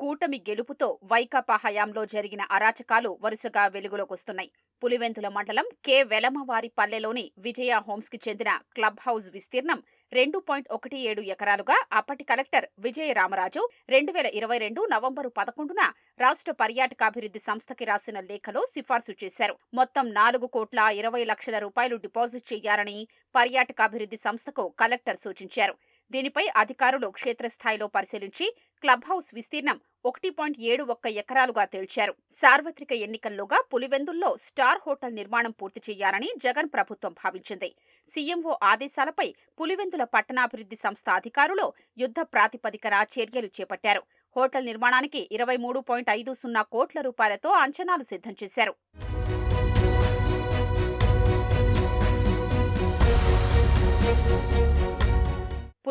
కూటమి గెలుపుతో వైకాపా హయాంలో జరిగిన అరాచకాలు వరుసగా వెలుగులోకొస్తున్నాయి. పులివెందుల మండలం కె. వెలమవారి పల్లెలోని విజయ హోమ్స్కి చెందిన క్లబ్ హౌస్ విస్తీర్ణం రెండు పాయింట్ ఒకటి ఏడు ఎకరాలుగా అప్పటి కలెక్టర్ విజయ రామరాజు రెండు వేల ఇరవై రెండు నవంబరు పదకొండున రాష్ట్ర పర్యాటకాభివృద్ధి సంస్థకి రాసిన లేఖలో సిఫార్సు చేశారు. మొత్తం నాలుగు కోట్ల ఇరవై లక్షల రూపాయలు డిపాజిట్ చేయాలని పర్యాటకాభివృద్ధి సంస్థకు కలెక్టర్ సూచించారు. దీనిపై అధికారులు క్షేత్రస్థాయిలో పరిశీలించి క్లబ్ హౌస్ విస్తీర్ణం ఒకటి పాయింట్ ఏడు ఒక్క ఎకరాలుగా తేల్చారు. సార్వత్రిక ఎన్నికల్లోగా పులివెందుల్లో స్టార్ హోటల్ నిర్మాణం పూర్తి చేయాలని జగన్ ప్రభుత్వం భావించింది. సీఎంఓ ఆదేశాలపై పులివెందుల పట్టణాభివృద్ధి సంస్థ అధికారులు యుద్ధ ప్రాతిపదికన చర్యలు చేపట్టారు. హోటల్ నిర్మాణానికి ఇరవై మూడు పాయింట్ ఐదు సున్నా కోట్ల రూపాయలతో అంచనాలు సిద్ధం చేశారు.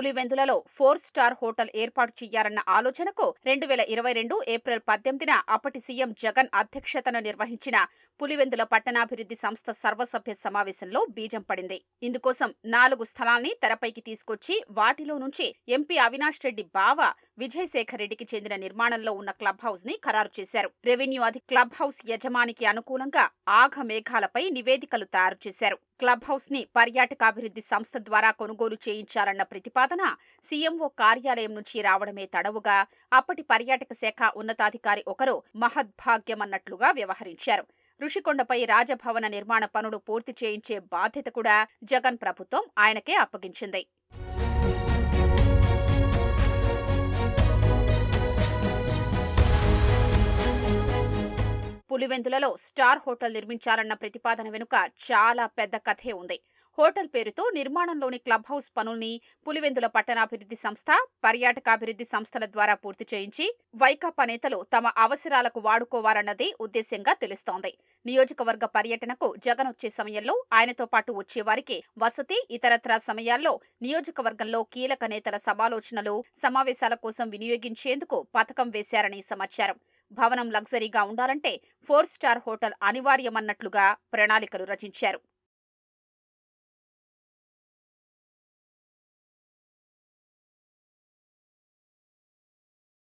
పులివెందులలో ఫోర్ స్టార్ హోటల్ ఏర్పాటు చేయాలన్న ఆలోచనకు రెండు వేల ఇరవై రెండు ఏప్రిల్ పద్దెనిమిదిన అప్పటి సీఎం జగన్ అధ్యక్షతన నిర్వహించిన పులివెందుల పట్టణాభివృద్ధి సంస్థ సర్వసభ్య సమావేశంలో బీజం పడింది. ఇందుకోసం నాలుగు స్థలాల్ని తెరపైకి తీసుకొచ్చి వాటిలో నుంచి ఎంపీ అవినాష్ రెడ్డి బావ విజయశేఖర్ రెడ్డికి చెందిన నిర్మాణంలో ఉన్న క్లబ్ హౌస్ని ఖరారు చేశారు. రెవెన్యూ అది క్లబ్ హౌస్ యజమానికి అనుకూలంగా ఆఘమేఘాలపై నివేదికలు తయారు చేశారు. క్లబ్ హౌస్ని పర్యాటకాభివృద్ధి సంస్థ ద్వారా కొనుగోలు చేయించాలన్న ప్రతిపాదన సీఎంఓ కార్యాలయం నుంచి రావడమే తడవుగా అప్పటి పర్యాటక శాఖ ఉన్నతాధికారి ఒకరు మహద్భాగ్యమన్నట్లుగా వ్యవహరించారు. ఋషికొండపై రాజభవన నిర్మాణ పనులు పూర్తి చేయించే బాధ్యత కూడా జగన్ ప్రభుత్వం ఆయనకే అప్పగించింది. పులివెందులలో స్టార్ హోటల్ నిర్మించాలన్న ప్రతిపాదన వెనుక చాలా పెద్ద కథే ఉంది. హోటల్ పేరుతో నిర్మాణంలోని క్లబ్ హౌస్ పనుల్ని పులివెందుల పట్టణాభివృద్ధి సంస్థ పర్యాటకాభివృద్ధి సంస్థల ద్వారా పూర్తి చేయించి వైకాపా నేతలు తమ అవసరాలకు వాడుకోవాలన్నదే ఉద్దేశ్యంగా తెలుస్తోంది. నియోజకవర్గ పర్యటనకు జగన్ వచ్చే సమయంలో ఆయనతో పాటు వచ్చేవారికి వసతి ఇతరత్రా సమయాల్లో నియోజకవర్గంలో కీలక నేతల సమాలోచనలు సమావేశాల కోసం వినియోగించేందుకు పథకం వేశారని సమాచారం. భవనం లగ్జరీగా ఉండాలంటే ఫోర్ స్టార్ హోటల్ అనివార్యమన్నట్లుగా ప్రణాళికలు రచించారు.